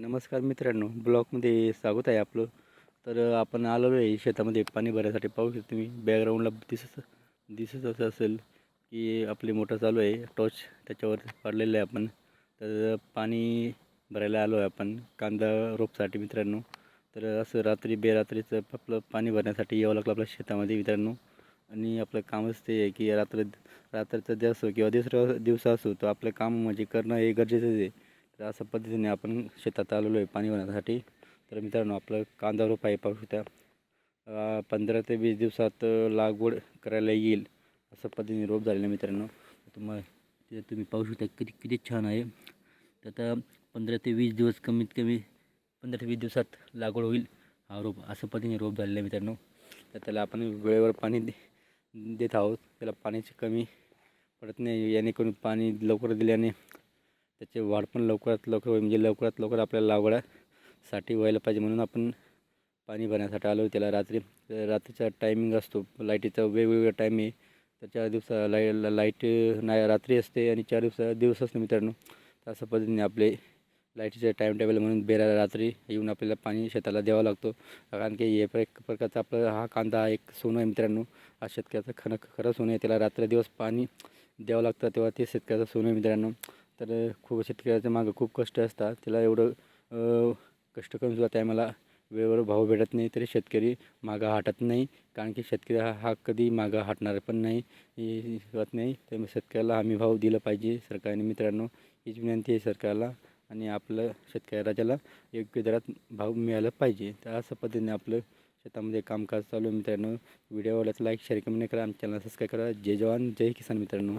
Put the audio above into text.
नमस्कार मित्रांनो ब्लॉकमध्ये स्वागत आहे आपलं. तर आपण आलेलो आहे शेतामध्ये पाणी भरायसाठी. पाहू शकतो तुम्ही बॅकग्राऊंडला दिसत दिसत असेल की आपली मोटर चालू आहे टॉर्च त्याच्यावर पडलेलं आहे आपण. तर पाणी भरायला आलो आहे आपण कांदा रोपसाठी मित्रांनो. तर असं रात्री बेरात्रीचं आपलं पाणी भरण्यासाठी यावं लागलं आपल्या शेतामध्ये मित्रांनो. आणि आपलं कामच ते आहे की रात्र रात्रीचा दिवस असो किंवा दुसरा दिवस असो तर आपलं काम म्हणजे करणं हे गरजेचंच आहे. तर अशा पद्धतीने आपण शेतात आलेलो आहे पाणी भरण्यासाठी. तर मित्रांनो आपलं कांदा रोप आहे पाहू शकता. पंधरा ते वीस दिवसात लागवड करायला येईल असं पद्धतीने रोप झालेलं आहे मित्रांनो. तुम्हाला ते तुम्ही पाहू शकता किती किती छान आहे. तर आता पंधरा ते वीस दिवस कमीत कमी पंधरा ते वीस दिवसात लागवड होईल हा रोप असं पद्धतीने रोप झालेलं आहे मित्रांनो. तर त्याला आपण वेळेवर पाणी दे देत आहोत. त्याला पाण्याची कमी पडत नाही याने करून पाणी लवकर दिल्याने त्याची वाढ पण लवकरात लवकर होईल. म्हणजे लवकरात लवकर आपल्याला लागवडासाठी व्हायला पाहिजे. म्हणून आपण पाणी भरण्यासाठी आलो त्याला रात्री रात्रीचा टायमिंग असतो. लाईटीचा वेगवेगळा टाईम आहे. तर चार दिवसा लाइट लाइट नाही रात्री असते आणि चार दिवसा दिवस असते मित्रांनो. तर अशा पद्धतीने आपले लाईटीचे टाईम टेबल म्हणून बेरा रात्री येऊन आपल्याला पाणी शेताला द्यावं लागतो. कारण की हे एक प्रकारचा आपला हा कांदा हा एक सोनं आहे मित्रांनो. हा शेतकऱ्याचं खरं खरं सोनं आहे. त्याला रात्र दिवस पाणी द्यावं लागतं. तेव्हा ते शेतकऱ्याचं सोनं आहे मित्रांनो. तर खूप शेतकऱ्याच्या मागं खूप कष्ट असतात. त्याला एवढं कष्ट करून सुद्धा टायमाला वेळेवर भाव भेटत नाही तरी शेतकरी मागं हटत नाही. कारण की शेतकरी हा हा कधी मागं हटणार पण नाही होत नाही. त्यामुळे शेतकऱ्याला हमी भाव दिला पाहिजे. सरकारने मित्रांनो हीच विनंती आहे सरकारला आणि आपलं शेतकरी राजाला योग्य दरात भाव मिळाला पाहिजे. तर अशा पद्धतीने आपलं शेतामध्ये कामकाज चालू आहे मित्रांनो. व्हिडिओ आवडल्यास लाईक शेअर कमेंट करा आमच्या चॅनल सबस्क्राईब करा. जय जवान जय किसान मित्रांनो.